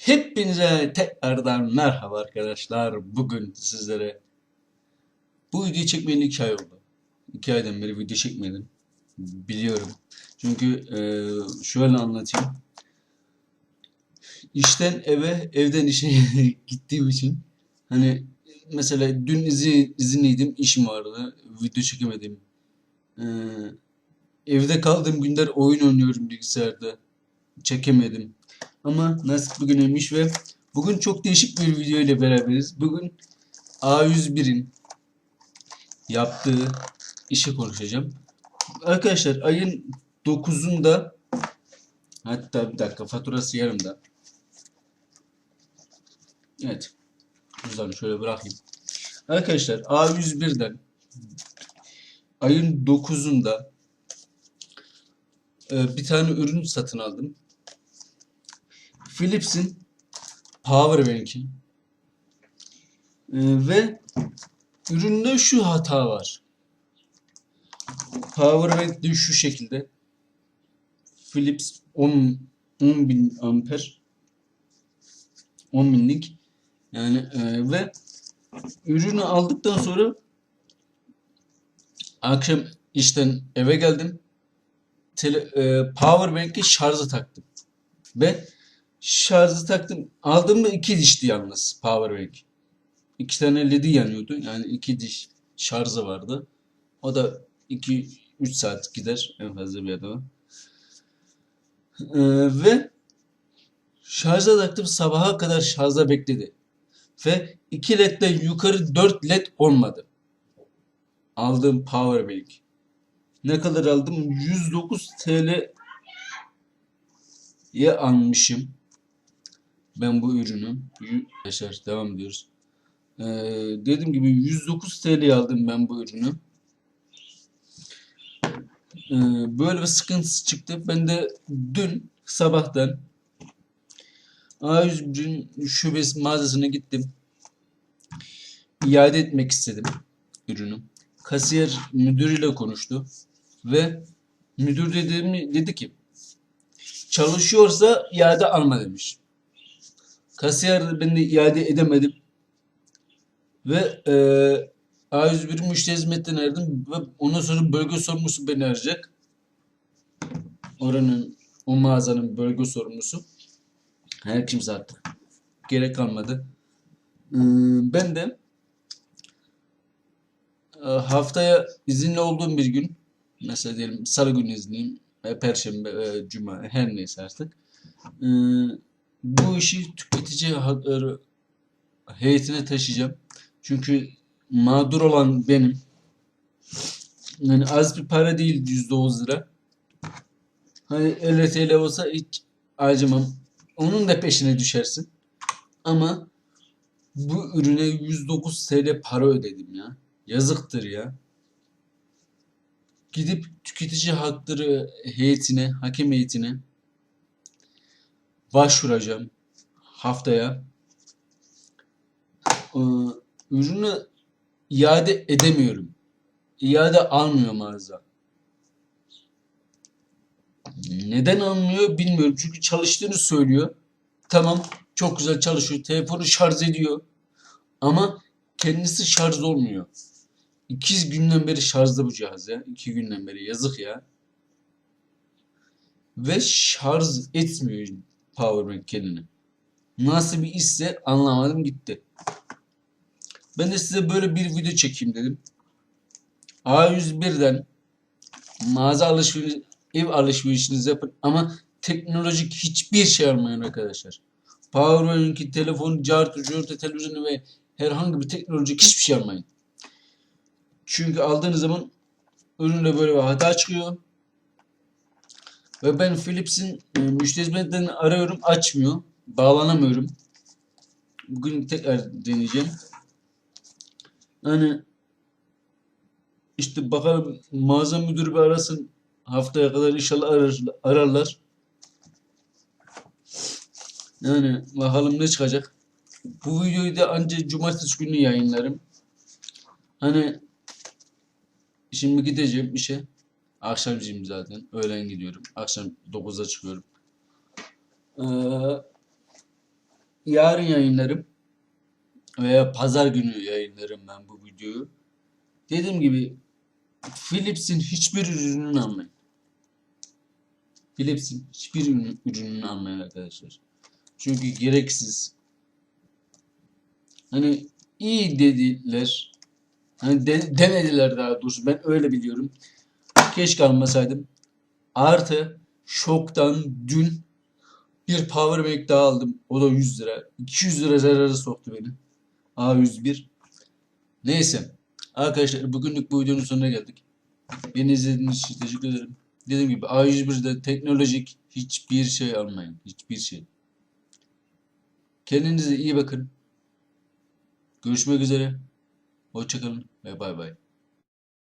Hepinize tekrardan merhaba arkadaşlar. Bugün sizlere bu videoyu çekmeyeli iki ay oldu. İki aydan beri video çekmedim. Biliyorum. Çünkü eee, şöyle anlatayım. İşten eve, evden işe gittiğim için hani mesela dün izin, izinliydim, işim vardı. Video çekemedim. Eee, evde kaldığım günler oyun oynuyorum bilgisayarda. Çekemedim. Ama nasip bugüneymiş ve bugün çok değişik bir video ile beraberiz. Bugün A101'in yaptığı işi konuşacağım. Arkadaşlar ayın 9'unda hatta bir dakika faturası yarımda. Evet. Cüzdanı şöyle bırakayım. Arkadaşlar A101'den ayın 9'unda e, bir tane ürün satın aldım. Philips'in Powerbank'i Ee, ve üründe şu hata var. Powerbank de şu şekilde. Philips 10 bin amper 10 binlik yani e, ve ürünü aldıktan sonra akşam işten eve geldim. Tele, e, Powerbank'i şarja taktım. Ve şarjı taktım. Aldığımda iki dişti yalnız Powerbank. İki tane ledi yanıyordu. Yani iki diş şarjı vardı. O da 2-3 saat gider en fazla bir adama. Ee, ve şarja taktım sabaha kadar şarjda bekledi. Ve 2 ledden yukarı 4 led olmadı. Aldığım Powerbank. Ne kadar aldım? 109 TL ye almışım ben bu ürünü. Arkadaşlar devam ediyoruz. Ee, dediğim gibi 109 TL aldım ben bu ürünü. Ee, böyle bir sıkıntısı çıktı. Ben de dün sabahtan A101'in şubesi mağazasına gittim. İade etmek istedim ürünü. Kasiyer müdürüyle konuştu ve müdür dedi, dedi ki çalışıyorsa iade alma demiş. Kasiyer de ben de iade edemedim. Ve e, A101 müşteri hizmetinden aradım ve ondan sonra bölge sorumlusu beni arayacak. Oranın, o mağazanın bölge sorumlusu. Her kimse artık. Gerek kalmadı. E, ben de e, haftaya izinli olduğum bir gün mesela diyelim salı günü izinliyim. E, Perşembe, e, cuma her neyse artık. E, bu işi tüketici hakları heyetine taşıyacağım. Çünkü mağdur olan benim. Yani az bir para değil %10 lira. Hani 50 TL olsa hiç acımam. Onun da peşine düşersin. Ama bu ürüne 109 TL para ödedim ya. Yazıktır ya. Gidip tüketici hakları heyetine, hakem heyetine başvuracağım haftaya. Ee, ürünü iade edemiyorum. İade almıyor mağaza. Neden almıyor bilmiyorum. Çünkü çalıştığını söylüyor. Tamam çok güzel çalışıyor. Telefonu şarj ediyor. Ama kendisi şarj olmuyor. İki günden beri şarjda bu cihaz ya. İki günden beri. Yazık ya. Ve şarj etmiyor Powerbank kendini. Nasıl bir işse anlamadım gitti. Ben de size böyle bir video çekeyim dedim. A101'den mağaza alışveriş, ev alışverişinizi yapın ama teknolojik hiçbir şey almayın arkadaşlar. Powerbank'i, telefon, cartı, cürtü, televizyonu ve herhangi bir teknolojik hiçbir şey almayın. Çünkü aldığınız zaman üründe böyle bir hata çıkıyor. Ve ben Philips'in e, müşteri hizmetlerinden arıyorum açmıyor. Bağlanamıyorum. Bugün tekrar deneyeceğim. Hani işte bakalım mağaza müdürü bir arasın. Haftaya kadar inşallah arar, ararlar. Yani bakalım ne çıkacak. Bu videoyu da ancak cumartesi günü yayınlarım. Hani şimdi gideceğim işe. Akşamcıyım zaten. Öğlen gidiyorum. Akşam 9'da çıkıyorum. Ee, yarın yayınlarım veya pazar günü yayınlarım ben bu videoyu. Dediğim gibi Philips'in hiçbir ürününü almayın. Philips'in hiçbir ürün- ürününü almayın arkadaşlar. Çünkü gereksiz. Hani iyi dediler. Hani de- demediler daha doğrusu. Ben öyle biliyorum. Keşke almasaydım. Artı şoktan dün bir power bank daha aldım. O da 100 lira. 200 lira zararı soktu beni. A101. Neyse. Arkadaşlar bugünlük bu videonun sonuna geldik. Beni izlediğiniz için teşekkür ederim. Dediğim gibi A101'de teknolojik hiçbir şey almayın. Hiçbir şey. Kendinize iyi bakın. Görüşmek üzere. Hoşçakalın ve bay bay.